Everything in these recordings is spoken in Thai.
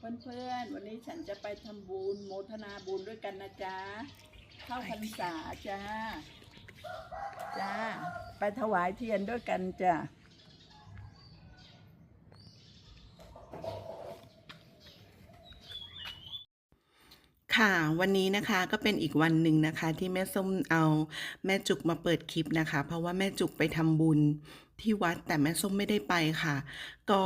เพื่อนๆ วันนี้ฉันจะไปทำบุญโมทนาบุญด้วยกันนะจ๊ะเข้าพรรษาจ้าจ้าไปถวายเทียนด้วยกันจ้ะค่ะวันนี้นะคะก็เป็นอีกวันหนึ่งนะคะ ที่แม่ส้มเอาแม่จุกมาเปิดคลิปนะคะ เพราะว่าแม่จุกไปทำบุญที่วัดแต่แม่ส้มไม่ได้ไปค่ะ ก็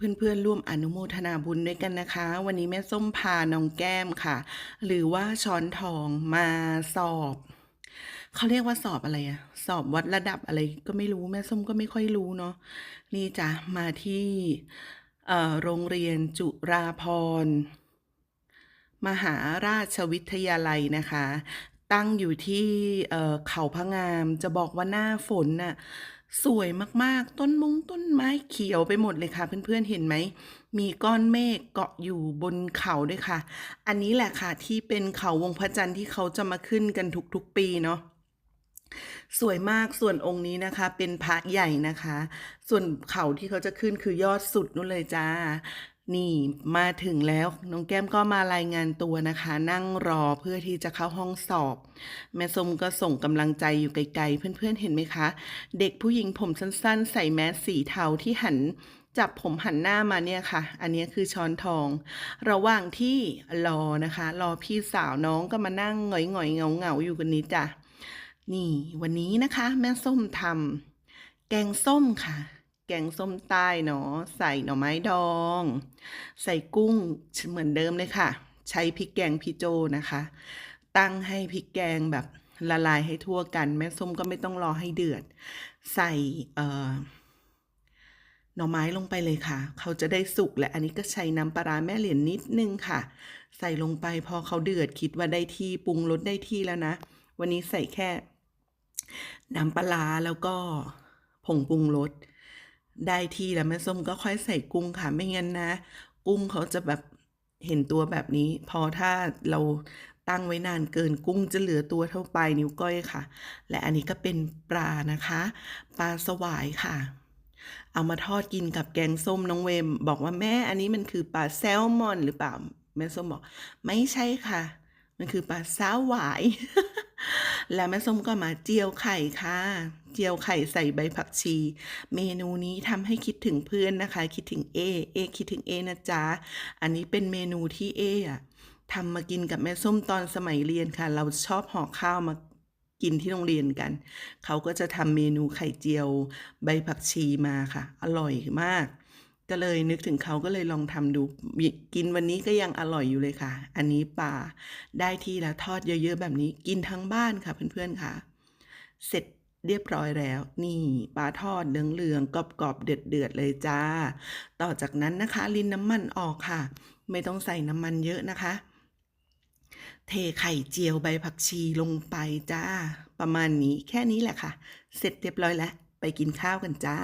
เพื่อนๆร่วมอนุโมทนาบุญด้วยกันนะคะ วันนี้แม่ส้มพาน้องแก้มค่ะ หรือว่าช้อนทองมาสอบเขาเรียกว่าสอบอะไรอะสอบวัดระดับอะไรก็ไม่รู้แม่ส้มก็ไม่ค่อยรู้เนาะนี่จ้ะมาที่โรงเรียนจุราพร มหาราชวิทยาลัยนะคะ ตั้งอยู่ที่เอ่อเขาพะงามจะบอกว่าหน้าฝนน่ะ สวยมากๆ ต้นมงต้นไม้เขียวไปหมดเลยค่ะ เพื่อนๆเห็นไหม มีก้อนเมฆเกาะอยู่บนเขาด้วยค่ะ อันนี้แหละค่ะที่เป็นเขาวงพระจันทร์ที่เขาจะมาขึ้นกันทุกๆ ปีเนาะสวยมากส่วนองค์นี้นะคะ เป็นพระใหญ่นะคะ ส่วนเขาที่เขาจะขึ้นคือยอดสุดนู่นเลยจ้า นี่มาถึงแล้วน้องแก้มก็มารายงานตัวนะคะ นั่งรอเพื่อที่จะเข้าห้องสอบ แม่ส้มก็ส่งกำลังใจอยู่ไกลๆ เพื่อนๆเห็นไหมคะ เด็กผู้หญิงผมสั้นๆ ใส่แมสสีเทาที่หันจับผมหันหน้ามาเนี่ยค่ะ อันนี้คือช้อนทอง ระหว่างที่รอนะคะ รอพี่สาวน้องก็มานั่งหงอยๆเงาๆอยู่กันนี้จ้ะนี่วันนี้นะคะ แม่ส้มทำแกงส้มค่ะ แกงส้มใต้เนาะใส่หน่อไม้ดอง ใส่กุ้งเหมือนเดิมเลยค่ะ ใช้พริกแกงพี่โจนะคะ ตั้งให้พริกแกงแบบละลายให้ทั่วกัน แม่ส้มก็ไม่ต้องรอให้เดือด ใส่เอ่อหน่อไม้ลงไปเลยค่ะ เขาจะได้สุกและอันนี้ก็ใช้น้ำปลาแม่เหรียญนิดนึงค่ะ ใส่ลงไปพอเขาเดือดคิดว่าได้ที่ปรุงรสได้ที่แล้วนะ วันนี้ใส่แค่ น้ำปลาแล้วก็ผงปรุงรส ได้ที่แล้วแม่ส้มก็ค่อยใส่กุ้งค่ะไม่งั้นนะ กุ้งเขาจะแบบเห็นตัวแบบนี้ พอถ้าเราตั้งไว้นานเกินกุ้งจะเหลือตัวเท่าปลายนิ้วก้อยค่ะ และอันนี้ก็เป็นปลานะคะ ปลาสวายค่ะ เอามาทอดกินกับแกงส้มน้องเวม บอกว่าแม่อันนี้มันคือปลาแซลมอนหรือเปล่าแม่ส้มบอก ไม่ใช่ค่ะ มันคือปลาสาวหวาย แล้วแม่ส้มก็มาเจียวไข่ค่ะ เจียวไข่ใส่ใบผักชี เมนูนี้ทำให้คิดถึงเพื่อนนะคะ คิดถึงเอ เอคิดถึงเอนะจ๊ะ อันนี้เป็นเมนูที่เออะทำมากินกับแม่ส้มตอนสมัยเรียนค่ะ เราชอบห่อข้าวมากินที่โรงเรียนกัน เขาก็จะทำเมนูไข่เจียว ใบผักชีมาค่ะ อร่อยมาก ก็เลยนึกถึงเขาก็เลยลองทำดู กินวันนี้ก็ยังอร่อยอยู่เลยค่ะ อันนี้ปลาได้ที่แล้วทอดเยอะๆแบบนี้กินทั้งบ้านค่ะเพื่อนๆค่ะ เสร็จเรียบร้อยแล้ว นี่ปลาทอดเหลืองๆกรอบๆเดือดๆเลยจ้า ต่อจากนั้นนะคะ ลินน้ำมันออกค่ะ ไม่ต้องใส่น้ำมันเยอะนะคะ เทไข่เจียวใบผักชีลงไปจ้า ประมาณนี้แค่นี้แหละค่ะ เสร็จเรียบร้อยแล้ว ไปกินข้าวกันจ้า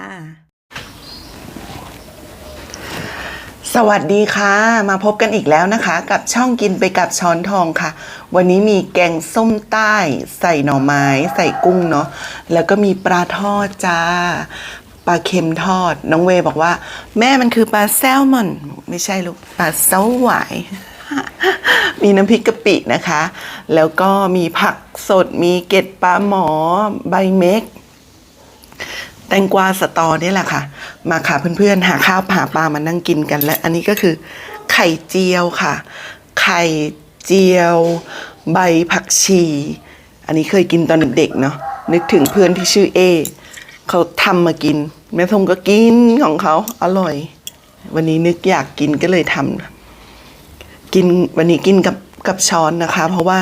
สวัสดีค่ะ มาพบกันอีกแล้วนะคะ กับช่องกินไปกับช้อนทองค่ะ วันนี้มีแกงส้มใต้ ใส่หน่อไม้ ใส่กุ้งเนาะแล้วก็มีปลาทอดจ้าปลาเค็มทอด น้องเวบอกว่า แม่มันคือปลาแซลมอน ไม่ใช่ลูกปลาเซาหวายมีน้ำพริกกะปินะคะ แล้วก็มีผักสดมีเกล็ดปลาหมอใบเม็ก แตงกวาสตอนี่แหละค่ะ มาค่ะเพื่อนๆ หาข้าวหาปลามานั่งกินกันและ อันนี้ก็คือไข่เจียวค่ะ ไข่เจียว ใบผักชี อันนี้เคยกินตอนเด็กๆเนาะนึกถึงเพื่อนที่ชื่อเอเขาทำมากิน แม่ทงก็กินของเขาอร่อย วันนี้นึกอยากกินก็เลยทำกินวันนี้กินกับกับช้อนนะคะ เพราะว่า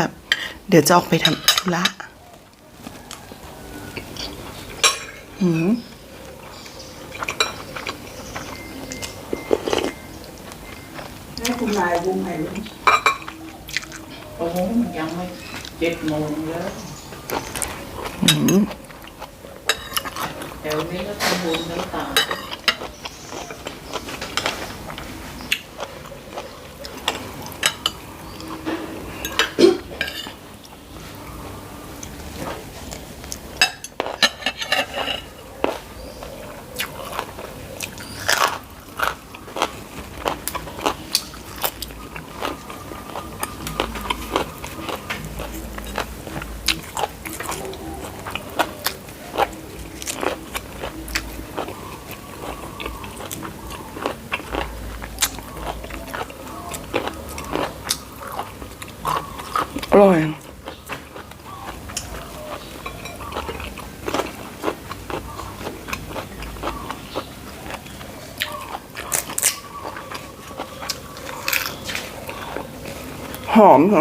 เดี๋ยวจะออกไปทำธุระ ให้คุณนายบุ้งให้ลูกโอ้โหมันยังไม่เจ็ดโมงแล้วแถวนี้ก็ทำบุญทั้งต่าง อร่อย หอมเห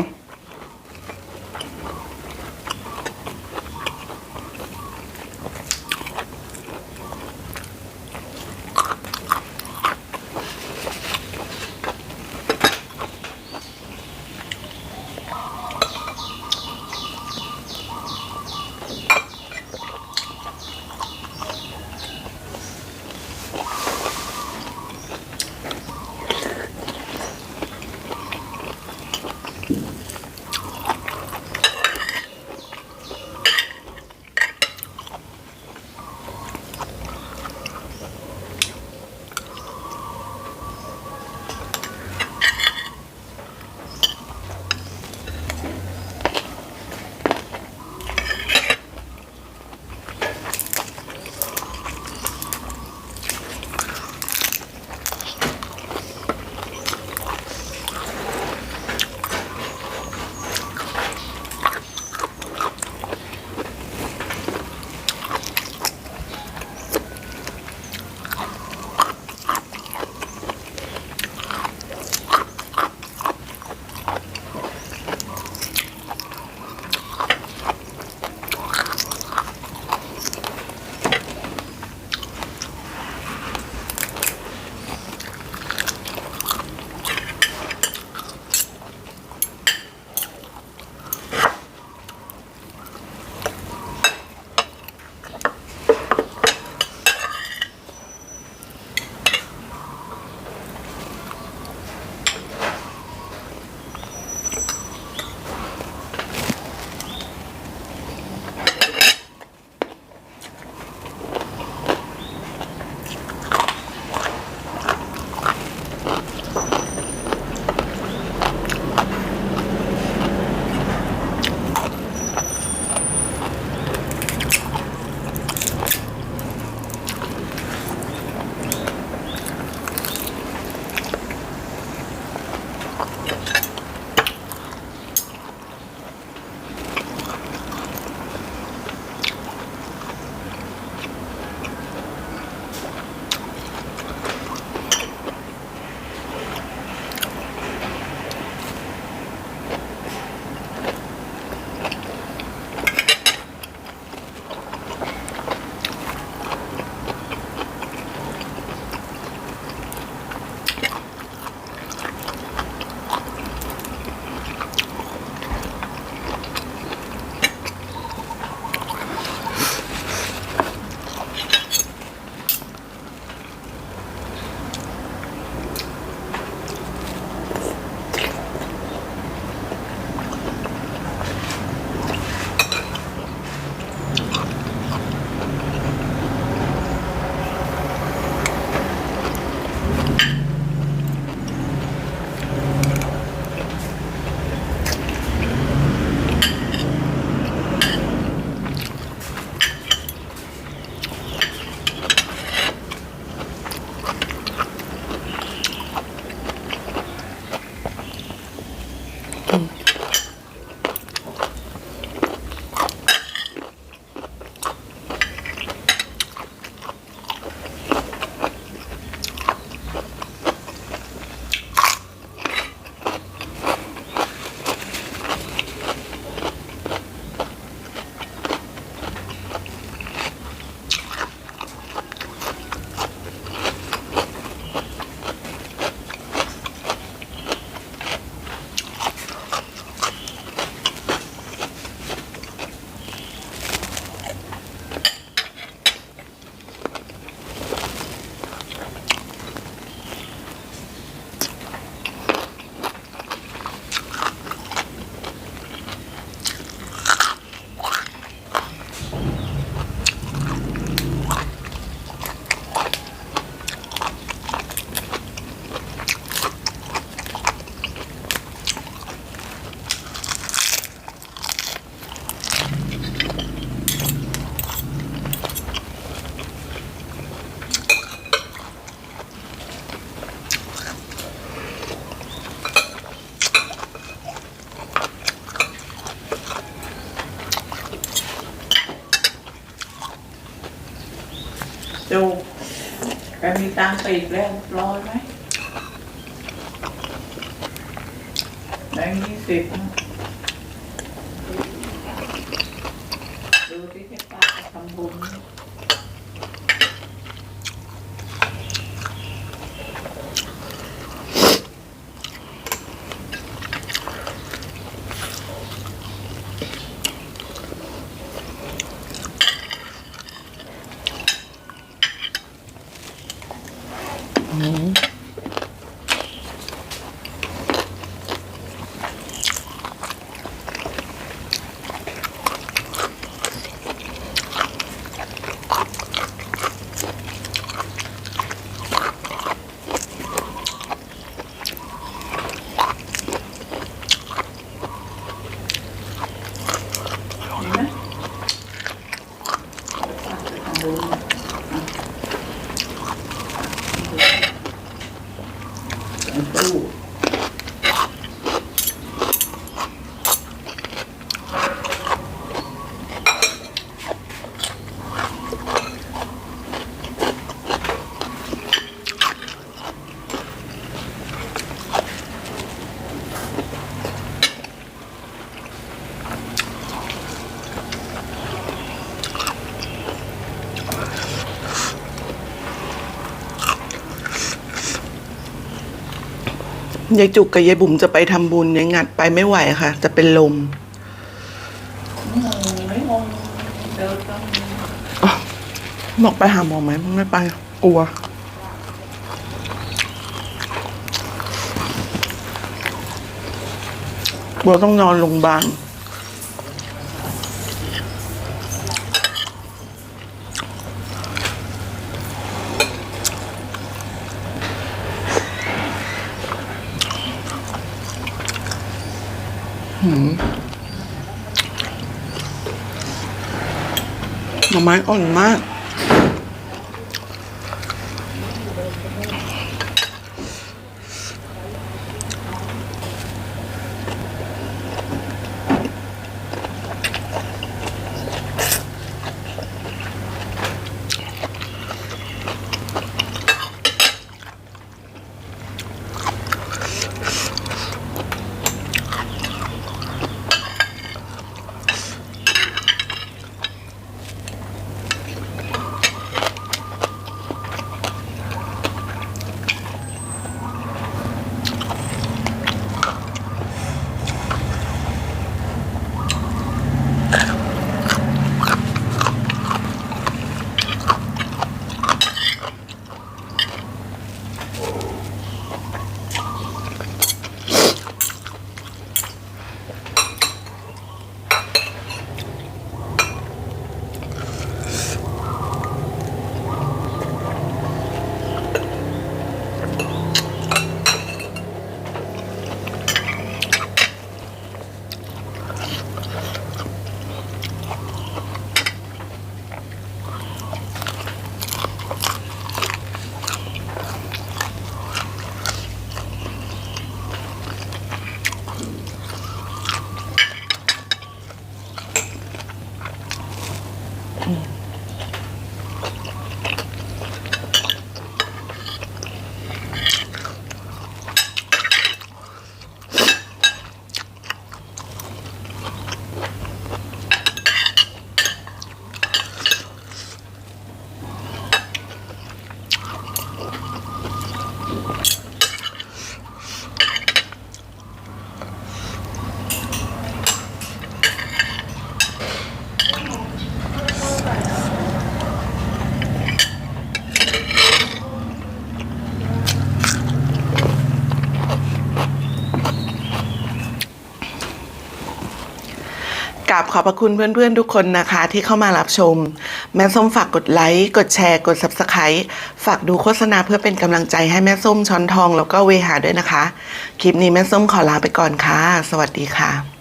จูบแกมีตังค์ติดแล้วร้อนไหมแบงค์ยี่สิบ ยายจุกกับยายบุ๋มจะไปทำบุญยายงัดไปไม่ไหวค่ะ จะเป็นลมไม่งงเดินต้อบอกไปหาหมอไหมไม่ไปกลัว กลัวต้องนอนโรงพยาบาล หืมหน่อไม้อ่อนมาก กราบขอบพระคุณเพื่อนๆ ทุกคนนะคะ ที่เข้ามารับชม แม่ส้มฝากกดไลค์กดแชร์ กด Subscribe ฝากดูโฆษณาเพื่อเป็นกำลังใจให้แม่ส้มช้อนทอง แล้วก็เวหาด้วยนะคะ คลิปนี้แม่ส้มขอลาไปก่อนค่ะ สวัสดีค่ะ